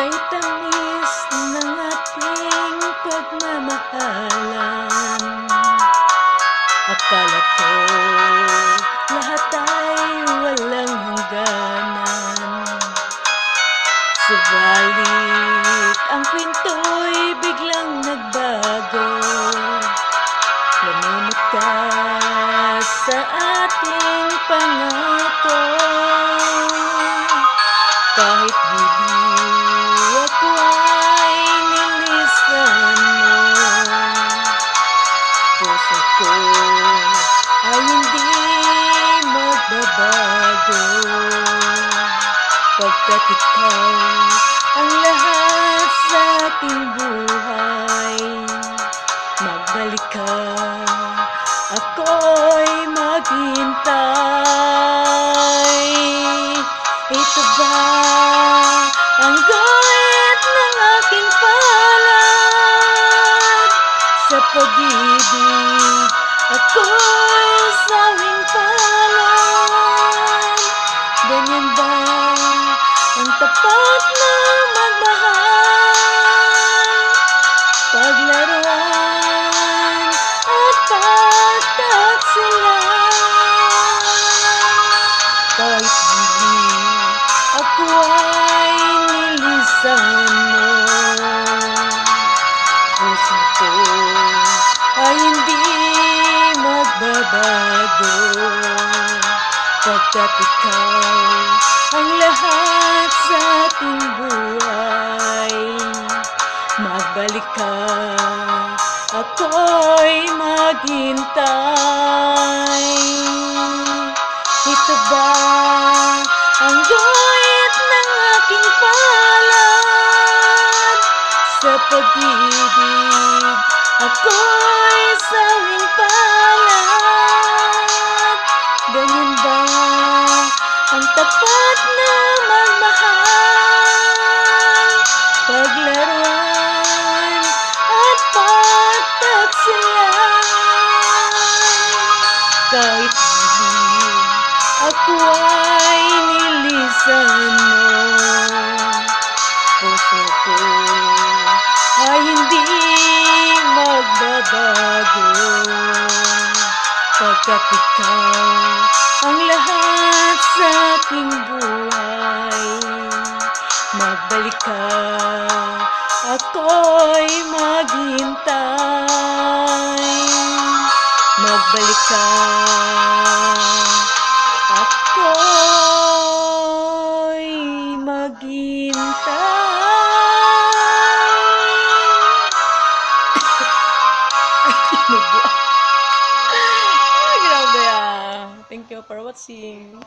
kay tamis ng ating pagmamahalan. Akala ko lahat ay walang hangganan. Subalit ang pinto'y biglang nagbago. Lumimot ka sa ating pangarap. Ko. Ay hindi magbabago. Pagkat ikaw ang lahat sa ating buhay Magbalik ka, ako'y maghintay. Ito ba ang guhit ng aking palad Sa pag-ibig, ako'y sawing palad Ganyan ba ang tapat na magmahal? Paglaruan at pagtaksilan Kahit hindi ako ay nilisan magbabago Pagkat ikaw ang lahat sa ating buhay. Magbalik ka, ako'y maghintay. Ito ba ang guhit ng aking palad? Sa pag-ibig, ako'y sawing palad Ganyan ba ang tapat na magmahal. Paglaruan at pagtaksilan Kahit hindi ako ay nilisan mo. Puso ko ay hindi magbabago Pagkat ikaw ang lahat sa aking buhay. Magbalik ka, ako'y maghintay. Magbalik ka, ako'y maghintay for watching.